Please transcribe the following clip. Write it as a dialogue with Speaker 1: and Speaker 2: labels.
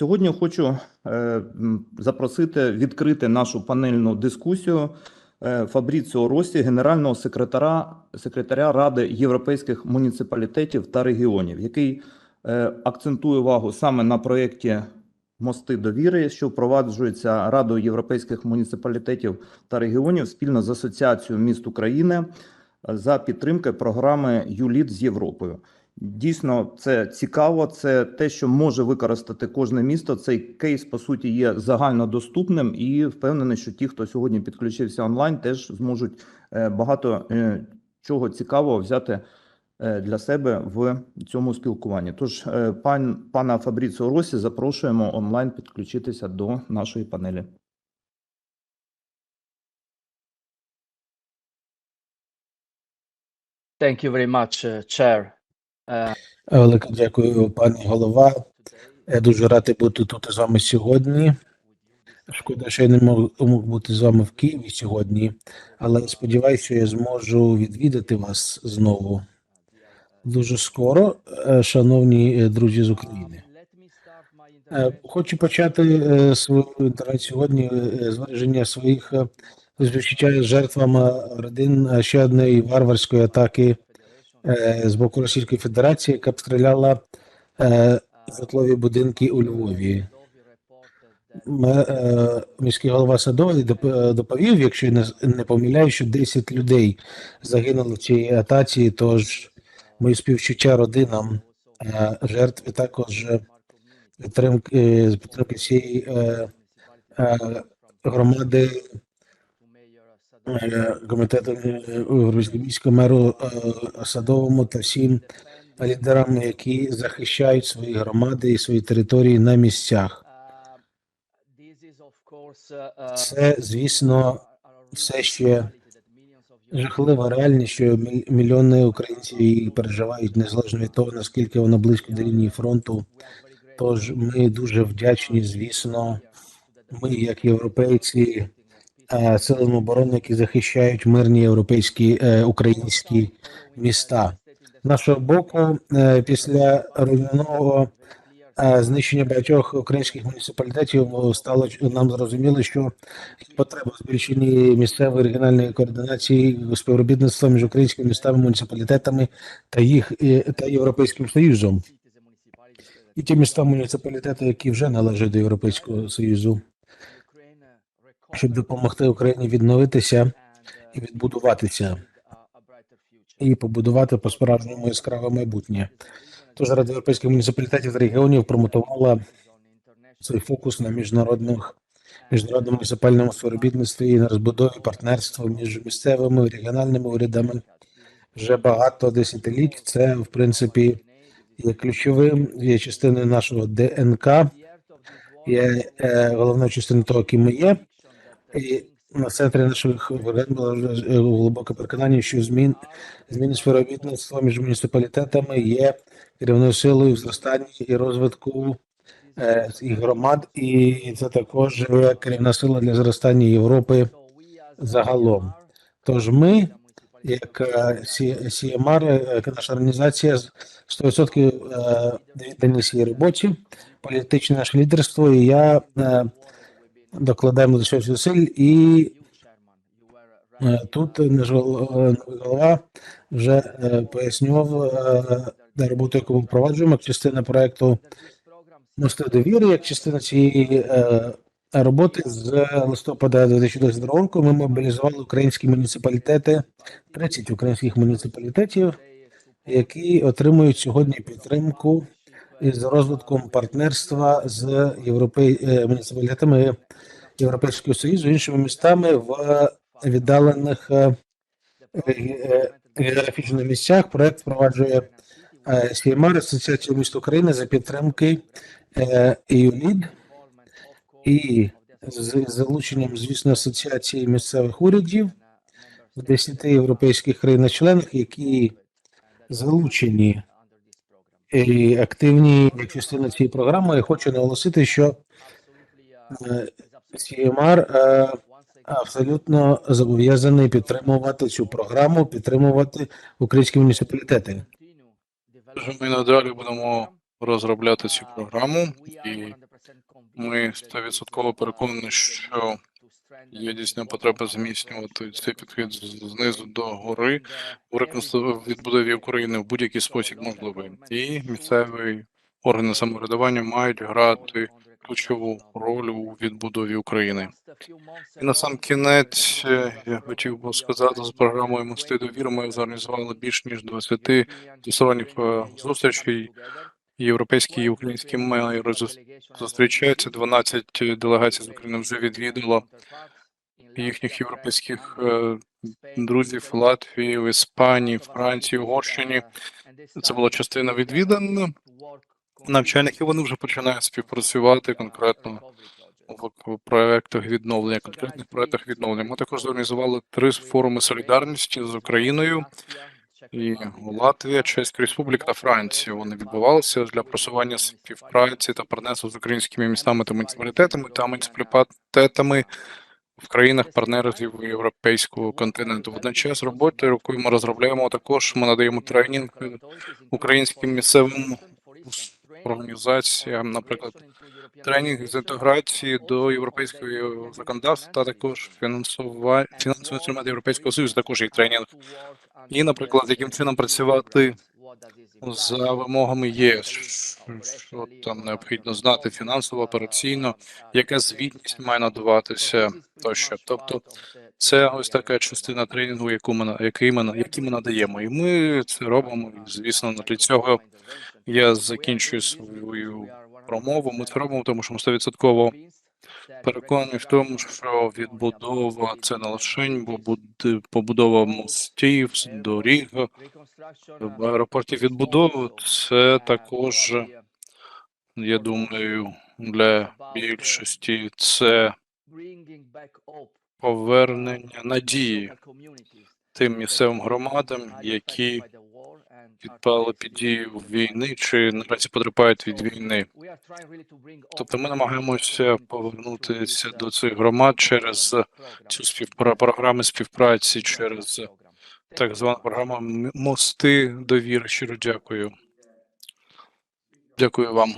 Speaker 1: Сьогодні хочу е, запросити відкрити нашу панельну дискусію е, Фабріціо Росі, генерального секретаря, секретаря Ради європейських муніципалітетів та регіонів, який е, акцентує увагу саме на проєкті Мости довіри, що впроваджується Радою європейських муніципалітетів та регіонів спільно з Асоціацією міст України за підтримки програми ЮЛІД з Європою. Дійсно, це цікаво. Це те, що може використати кожне місто. Цей кейс по суті є загальнодоступним, і впевнений, що ті, хто сьогодні підключився онлайн, теж зможуть е, багато е, чого цікавого взяти е, для себе в цьому спілкуванні. Тож, пан пана Фабріціо Росі запрошуємо онлайн підключитися до нашої панелі.
Speaker 2: Thank you very much, uh, Chair. Uh,
Speaker 3: Велике дякую, пані голова. Я дуже радий бути тут з вами сьогодні. Шкода, що я не мог, бути з вами в Києві сьогодні, але сподіваюся, що я зможу відвідати вас знову дуже скоро, е, шановні е, друзі з України. Е, Хочу почати е, свою інтерв'ю сьогодні е, з своїх е, співчуття з жертвами родин е, ще одної варварської атаки е, з боку Російської Федерації, яка обстріляла е, житлові будинки у Львові. Е, Міський голова Садовий доп- е, доповів, якщо я не, помиляю, що 10 людей загинули в цій атаці, тож мої співчуття родинам е, жертв і також е, підтримки, е, підтримки е, е, громади е, комітету міського меру е, Садовому та всім лідерам, які захищають свої громади і свої території на місцях. Це, звісно, все ще жахлива реальність, що міль- мільйони українців її переживають незалежно від того, наскільки воно близько до лінії фронту. Тож ми дуже вдячні, звісно, ми, як європейці, е, силам оборони, які захищають мирні європейські е, українські міста. Нашого боку, е, після руйнівного е, знищення багатьох українських муніципалітетів е, стало нам зрозуміло, що потреба збільшенні місцевої регіональної координації співробітництва між українськими містами, муніципалітетами та їх е, та Європейським Союзом. І ті міста муніципалітети, які вже належать до Європейського Союзу, щоб допомогти Україні відновитися і відбудуватися, і побудувати по справжньому яскраве майбутнє. Тож Рада європейських муніципалітетів та регіонів промотувала цей фокус на міжнародних міжнародному муніципальному співробітництві і на розбудові партнерства між місцевими регіональними урядами вже багато десятиліть. Це в принципі є ключовим, є частиною нашого ДНК, є е, головною частиною того, ким ми є. І на центрі наших програм було е, глибоке переконання, що змін зміни співробітництва між муніципалітетами є керівною силою в зростанні і розвитку е, і громад, і це також керівна сила для зростання Європи загалом. Тож ми, як е, Сі- CMR, е, як наша організація, з 100% е, віддані своїй роботі, політичне наше лідерство, і я е, докладаємо до цього зусиль. І е, тут наш е, голова вже е, пояснював е, роботу, яку ми впроваджуємо, як частина проекту Мости довіри, як частина цієї е, роботи з листопада 2022 року ми мобілізували українські муніципалітети, 30 українських муніципалітетів, які отримують сьогодні підтримку із розвитком партнерства з європей... е, муніципалітетами Європейського Союзу, іншими містами в віддалених е, е, географічних місцях. Проект впроваджує СІМАР, Асоціація міст України за підтримки ЮЛІД і з залученням, звісно, асоціації місцевих урядів в 10 європейських країнах-членах, які залучені і активні як частина цієї програми. Я хочу наголосити, що е, CMR е, абсолютно зобов'язаний підтримувати цю програму, підтримувати українські муніципалітети.
Speaker 4: Ми надалі будемо розробляти цю програму, і ми 100% переконані, що є дійсна потреба зміцнювати цей підхід знизу до гори у відбудові України в будь-який спосіб можливий. І місцеві органи самоврядування мають грати ключову роль у відбудові України. І на сам кінець е, я хотів би сказати, з програмою Мости довіри ми зорганізували більш ніж 20 двосторонніх е, зустрічей. Європейські і українські мери зус- зустрічаються. 12 делегацій з України вже відвідало їхніх європейських е, друзів в Латвії, в Іспанії, Франції, Угорщині. Це була частина відвідин навчальних, і вони вже починають співпрацювати конкретно в проектах відновлення, конкретних проектах відновлення. Ми також зорганізували три форуми солідарності з Україною і Латвія, Чеська Республіка та Франція. Вони відбувалися для просування співпраці та партнерства з українськими містами та муніципалітетами та муніципалітетами в країнах партнерів європейського континенту. Водночас роботою, яку ми розробляємо, також ми надаємо тренінг українським місцевим організаціям, наприклад, тренінг з інтеграції до європейського законодавства, та також фінансова фінансовий інструмент Європейського Союзу, також є тренінг. І, наприклад, яким чином працювати за вимогами ЄС, що там необхідно знати фінансово, операційно, яка звітність має надаватися тощо. Тобто, це ось така частина тренінгу, яку ми який ми який ми надаємо, і ми це робимо. І, звісно, для цього я закінчую свою промову. Ми це робимо, тому що ми 100% переконані в тому, що відбудова це не лише побуд- побудова мостів, доріг, в аеропорті відбудову. Це також, я думаю, для більшості це повернення надії тим місцевим громадам, які підпали під дію війни чи наразі потерпають від війни. Тобто ми намагаємося повернутися до цих громад через цю співпра програми співпраці, через так звана програма мости довіри. Щиро дякую. Дякую вам.